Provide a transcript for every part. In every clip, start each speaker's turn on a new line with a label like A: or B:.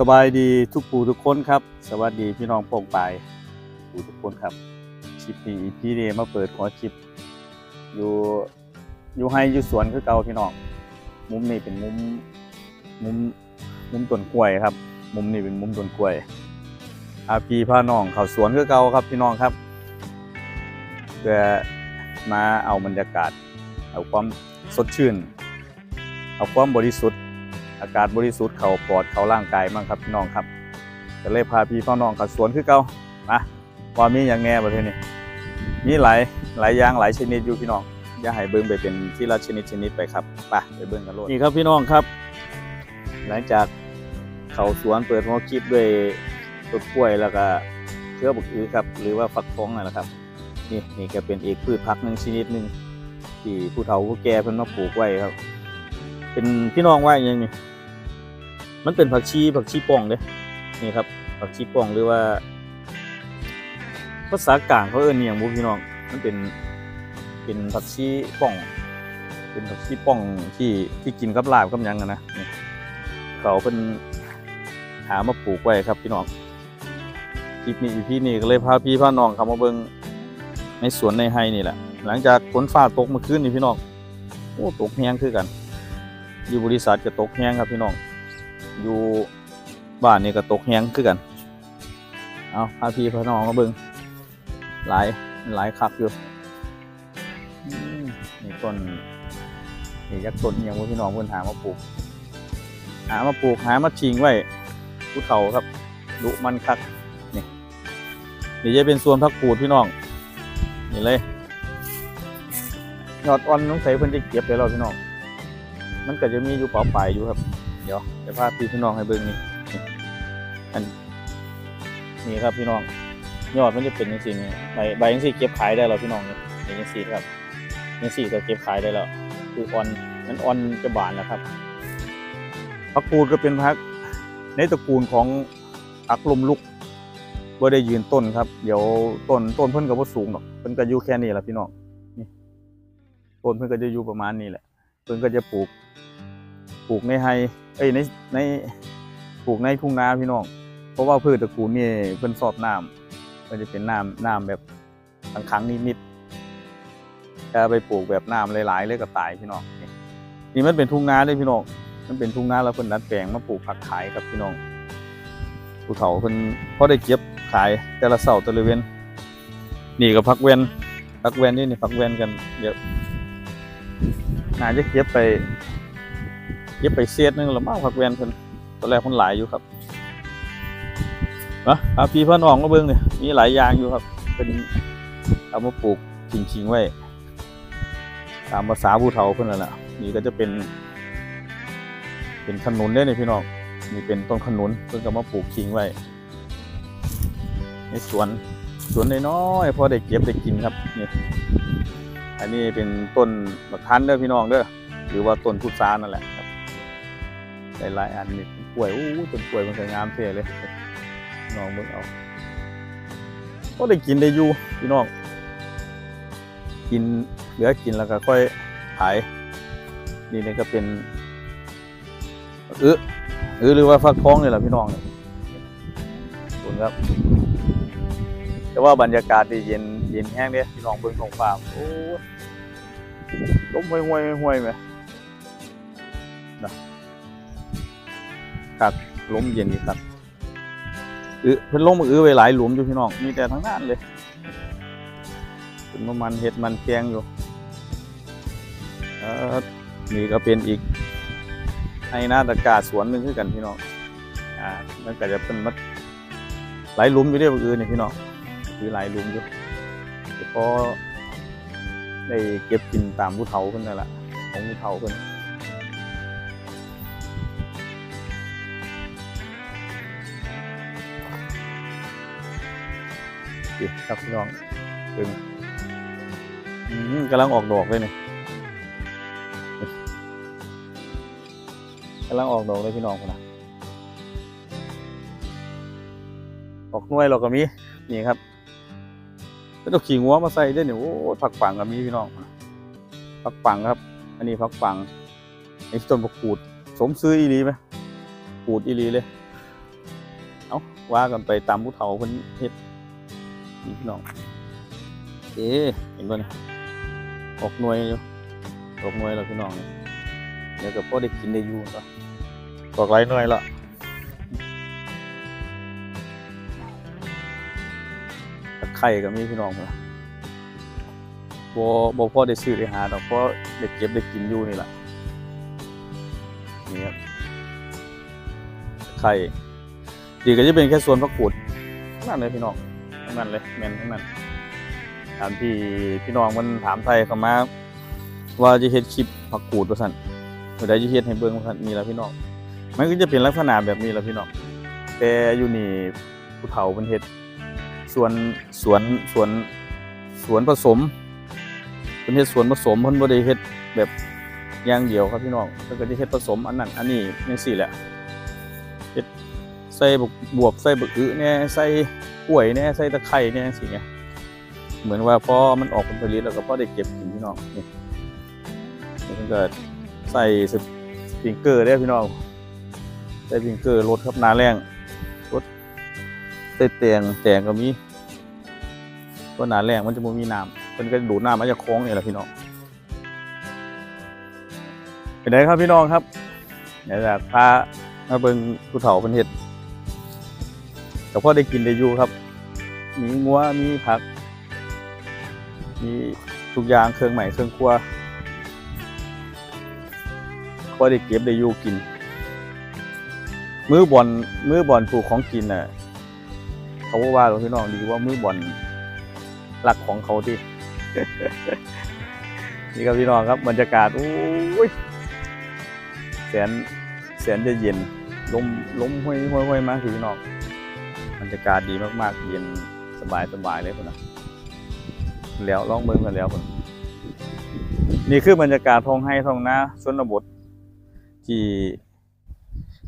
A: สบายดีทุกผู้ทุกคนครับ สวัสดีพี่น้องโป่งปลายผู้ทุกคนครับคลิปนี้พี่เดมาเปิดขอคลิป อยู่อยู่ให้อยู่สวนคือเก่าพี่น้องมุมนี้เป็นมุมมุมมุมต้นกล้วยครับ มุมนี้เป็นมุมต้นกล้วยอาพีพาน้องเขาสวนคือเก่าครับพี่น้องครับเพื่อมาเอาบรรยากาศ เอาความสดชื่น เอาความบริสุทธิ์ อากาศบริสุทธิ์เขาปลอดเขาร่างกายมั่งครับพี่น้องครับก็เลยพาพี่พ่อน้องเข้าสวนคือเก่ามาว่ามีอย่างแง่ประเทศนี้มีหลายหลายอย่างหลายชนิดอยู่พี่น้องอย่าให้เบิ่งไปเป็นที่ละชนิดชนิดไปครับไปไปเบิ่งกันโลดนี่ครับพี่น้องครับ หลังจากเขาสวนเปิดหัวคลิปด้วยต้นกล้วยแล้วก็เชื้อบุกอือครับ หรือว่าฟักทองนั่นแหละครับนี่นี่ก็เป็นเอกพืชพักหนึ่งชนิดหนึ่งที่ผู้เฒ่าผู้แก่เพิ่นมาปลูกไว้ครับ เป็นพี่น้องว่าอย่างนี้มันเป็นผักชีผักชีป่องเด้นี่ครับ ผักชีป่องหรือว่า ภาษากลางเขาเอิ้นอหย่างบุพี่น้อง มันเป็นเป็นผักชีป่อง เป็นผักชีป่องที่ที่กินกับลาบกับยังอะนะนเขาเป็นหามาปลูกไว้ครับพี่น้องคลิปนี้พี่นี่ก็เลยพาพี่พาน้องเขามาเบิ่งในสวนในไฮนี่แหละ หลังจากฝนฟ้าตกเมื่อคืนนี่พี่น้องโอ้ตกแห้งคือกัน อยู่บริษัทก็ตกแห้งครับพี่น้อง อยู่บ้านนี่ก็ตกแห้งคือกัน เอาพาพี่พาน้องมาเบิ่งหลายหลายคักอยู่นี่ต้นนี่ยักษ์ต้นยังว่าพี่น้องเพิ่นหามาปลูก หามาปลูกหามาชิงไว้ผู้เฒ่าครับดุมันคักนี่นี่จะเป็นส่วนพักปูดพี่น้อง นี่เลยยอดอ่อนน้องใส่เพิ่นจะเก็บไปแล้วพี่น้อง มันก็จะมีอยู่เป่าปลายอยู่ครับ เดี๋ยวจะพาพี่พี่น้องให้เบิ่งนี่อันนี่ครับพี่น้อง ยอดมันจะเป็นย่างสี่นี่ใบใบยังสี่เก็บขายได้แล้วพี่น้องนี่นี่ยังสี่ครับยังสี่ก็เก็บขายได้แล้วคืออ่อนมันอ่อนจะบานแล้วครับผักกูดก็เป็นผักในตระกูลของผักลมลุกบ่ได้ยืนต้นครับ เดี๋ยวต้นต้นเพิ่นก็บ่สูงหรอกเพิ่นก็อยู่แค่นี้แหละพี่น้องนี่ต้นเพิ่นก็จะอยู่ประมาณนี้แหละ เพิ่นก็จะปลูก ปลูกในไฮเอ้ยในในปลูกในทุ่งนาพี่น้อง เพราะว่าพืชตระกูลนี่เพิ่นชอบน้ำมันจะเป็นน้ำน้ำแบบขังนิดๆถ้าไปปลูกแบบน้ำหลายๆเลยก็ตายพี่น้องนี่มันเป็นทุ่งนาเลยพี่น้องมันเป็นทุ่งนาแล้วเพิ่นดัดแปลงมาปลูกผักขายครับพี่น้องภูเขาเพิ่นพอได้เก็บขายแต่ละเสาร์แต่ละเว้นนี่ก็พักเว้นพักเว้นนี่นี่พักเว้นกันเยอะ น่าจะเก็บไปเย็บไปเสียดหนึงแล้วมาผักแวนเพิ่นตอนแรกเพิ่นหลายอยู่ครับนะพาพี่เพิ่นออกมาเบิ่งนี่มีหลายอย่างอยู่ครับ เป็นเอามาปลูกทิ้งๆไว้ ตามภาษาผู้เฒ่าเพิ่นนั่นแหละนี่ก็จะเป็น เป็นขนุนได้นี่พี่น้องนี่เป็นต้นขนุนเพิ่นก็มาปลูกทิ้งไว้ ในสวนสวนน้อยๆพอได้เก็บได้กินครับนี่ อันนี้เป็นต้นมะขันเด้อพี่น้องเด้อหรือว่าต้นพุทรานั่นแหละครับหลายๆอันนี่กล้วยอู้ต้นกล้วยมันสวยงามเท่เลยน้องเบิ่งเอาก็ได้กินได้อยู่พี่น้องกินเหลือกินแล้วก็ค่อยขายนี่นี่ก็เป็นเออเออหรือว่าฟักทองนี่แหละพี่น้องขอบคุณครับ แต่ว่าบรรยากาศดีเย็น ย็นแห้งเด้พี่น้องเบิ่งท้องฟ้าโอ้ยลมห่วยห่วยห่วยไหมนะครับลมเย็นดีครับอือเพิ่นลงมาอื้อไวหลายหลุมอยู่พี่น้องมีแต่ทั้งนั้นเลยเป็นมันเห็ดมันแกงอยู่เออนี่ก็เป็นอีกให้นาตะกร้าสวนหนึ่งคือกันพี่น้องอ่ามันก็จะเป็นมัดหลายหลุมอยู่เด้ออื่นนี่พี่น้องคือหลายหลุมอยู่ เฉพาะได้เก็บกินตามผู้เฒ่าเพิ่นนั่นแหละของผู้เฒ่าเพิ่นนี่ครับพี่น้องเองอืมกำลังออกดอกเลยนี่กำลังออกดอกเลยพี่น้องคนน่ะออกน่วยเราก็มี นี่ครับ แล้วต้องขี่งัวมาใส่ด้วยเนี่ยโอ้ผักปังก็มีพี่น้องผักปังครับ อันนี้ผักปังไอ้ต้นผักกูด สมซื้ออีหลีไหมกูดอีหลีเลย เอาว่ากันไปตามผู้เฒ่าเพิ่นเฮ็ดนี่พี่น้อง เอ๊เห็นบ่เนี่ยออกหน่วยอยู่ออกหน่วยแล้วพี่น้องเนี่ยเดี๋ยวก็พอได้กินได้อยู่ก็ออกหลายหน่วยและ ไคร่ก็มีพี่น้องนล่ะบ่บ่พอได้ซื้อได้หาดอกเพราะได้เก็บได้กินอยู่นี่ล่ะนี่ครับไคร่ดีก็จะเป็นแค่ส่วนผักกูดทั้งนั่นเลยพี่น้องทั้งนั้นเลยแมนทั้งนั้นตามที่พี่น้องมันถามไทยเข้ามา ว่าจะเฮ็ดคลิปผักกูดว่าซั่นเมื่อใดจะเฮ็ดให้เบิ่งว่าซั่นมีแล้วพี่น้องมันก็จะเป็นลักษณะแบบนี้แล้วพี่น้องแต่อยู่นี่ผู้เฒ่าเพิ่นเฮ็ด สวนสวนสวนสวนผสมเพิ่นเฮ็ดสวนผสมเพิ่นบ่ได้เฮ็ดแบบอย่างเดียวครับพี่น้องเพิ่นก็จะเฮ็ดผสมอันนั้นอันนี้จังซี่แหละเฮ็ดใส่บักบวบใส่บักอึแหน่ใส่กล้วยแหน่ใส่ตะไคร้แหน่จังซี่ไงเหมือนว่าพอมันออกผลผลิตแล้วก็พอได้เก็บกินพี่น้องนี่นี่มันก็ใส่สปริงเกอร์ได้พี่น้องใส่สปริงเกอร์รถครับนาแรง ใส่แตงแตงก็มีก็หนาแรงมันจะมีน้ำมันก็ดูดน้ำมาจากคลองนี่แหละพี่น้องเป็นไงครับพี่น้องครับเดี๋ยวจะพามาเบิ่งผู้เฒ่าเป็นเห็ดแต่พ่อได้กินได้อยู่ครับ มีงัวมีผัก มีทุกอย่างเครื่องใหม่เครื่องครัวพ่อได้เก็บได้อยู่กิน มือบอลมือบอลปลูกของกินน่ะ เขาว่าว่าเราพี่น้องดีว่ามื้อบอลหลักของเขาที่นี่ครับพี่น้องครับบรรยากาศโอ้ยแสนแสนจะเย็นลมลมห้วยห้วยห้วยมากพี่น้องบรรยากาศดีมากๆ เย็นสบายสบายเลยคนนะแล้วลองเบิ่งกันแล้วพุ่นนี่คือบรรยากาศท้องไร่ท้องนาชนบทที่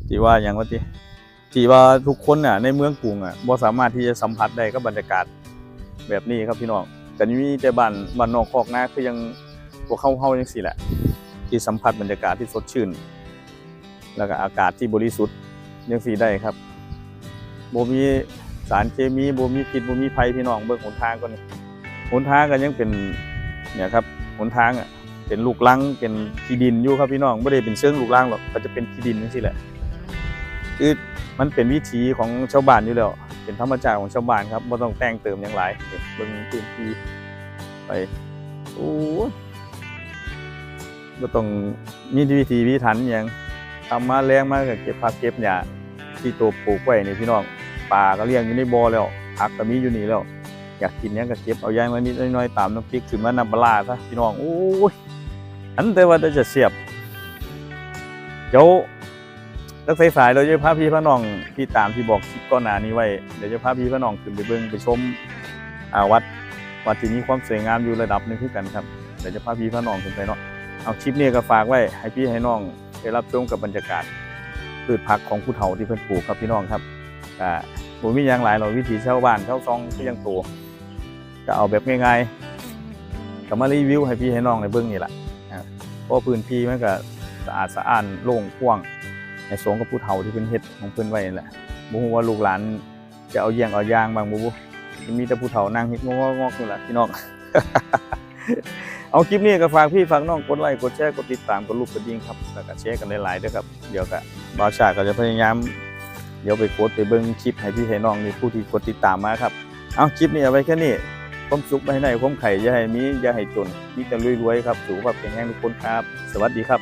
A: ที่ว่าอย่างว่าที่ ที่ว่าทุกคนน่ะในเมืองกรุงอะบ่สามารถที่จะสัมผัสได้กับบรรยากาศแบบนี้ครับพี่น้องแต่มีแต่บ้านบ้านนอกคอกนาคือยังพวกเข้าเฮาจังซี่แหละ ที่สัมผัสบรรยากาศที่สดชื่น แล้วก็อากาศที่บริสุทธิ์จังซี่ได้ครับบ่มีสารเคมีบ่มีพิษบ่มีภัยพี่น้องเบิ่งหนทางก่อนนี่หนทางก็ยังเป็นเนี่ยครับหนทางอะเป็นลูกลังเป็นขี้ดินอยู่ครับพี่น้องไม่ได้เป็นเชิงลูกลังหรอกก็จะเป็นขี้ดินนี่สิแหละคือ มันเป็นวิถีของชาวบ้านอยู่แล้ว เป็นธรรมชาติของชาวบ้านครับไม่ต้องแต่งเติมอย่างไรเบิ่งพื้นที่ไปโอ้ยบ่ต้องมีวิธีวิถันอย่างทำมาแรงมากเก็บผักเก็บหญ้าที่ตัวปลูกไว้นี่พี่น้องปลาก็เลี้ยงอยู่ในบ่อแล้วผักก็มีอยู่นี่แล้ว อยากกินหยังก็เก็บเอาย่างมานิดน้อยๆตามน้ำพริกขึ้นมาน้ำปลาร้าซะพี่น้องโอ้ยอันแต่ว่าจะเสียบเดี๋ยว ตักสายๆเราจะพาพี่พระน้องที่ตามที่บอกคลิปก่อนหน้านี้ไว้เดี๋ยวจะพาพี่พระน้องขึ้นไปเบิ่งไปชมอาวัดวัดที่มีความสวยงามอยู่ระดับหนึงคือกันครับเดี๋ยวจะพาพี่พระน้องขึ้นไปเนาะเอาคลิปนี้ก็ฝากไว้ให้พี่ให้น้องได้รับชมกับบรรยากาศพืชผักของผู้เฒ่าที่เพิ่นปลูกครับพี่น้องครับอ่าบ่มีหยังหลายหรอกวิถีชาวบ้านชาวซองก็ยังโตก็เอาแบบง่ายๆก็มารีวิวให้พี่ให้น้องในเบื้องนี่แหละเพราะพื้นที่มันก็สะอาดสะอ้านโล่งกว้าง ในสงกับผู้เฒ่าที่เพิ่นเฮ็ดของเพิ่นไว้นั่นแหละบ่ฮู้ว่าลูกหลานจะเอาเยี่ยงเอาย่างบางบ่บ่มีแต่ผู้เฒ่านั่งเฮ็ดงอกๆนี่แหละพี่น้อง เอาคลิปนี้ก็ฝากพี่ฝากน้องกดไลค์กดแชร์กดติดตามกดรูปกระดิ่งครับแล้วก็แชร์กันหลายๆด้วยครับเดี๋ยวก็บ่าวชาก็จะพยายามเดี๋ยวไปกดไปเบิ่งคลิปให้พี่ให้น้องนี่ผู้ที่กดติดตามมาครับ เอาคลิปนี้เอาไว้แค่นี้ความสุขไม่ให้ไหนความไข่อย่าให้มีอย่าให้จนมีแต่รวยๆครับสุขภาพแข็งแรงทุกคนครับ สวัสดีครับ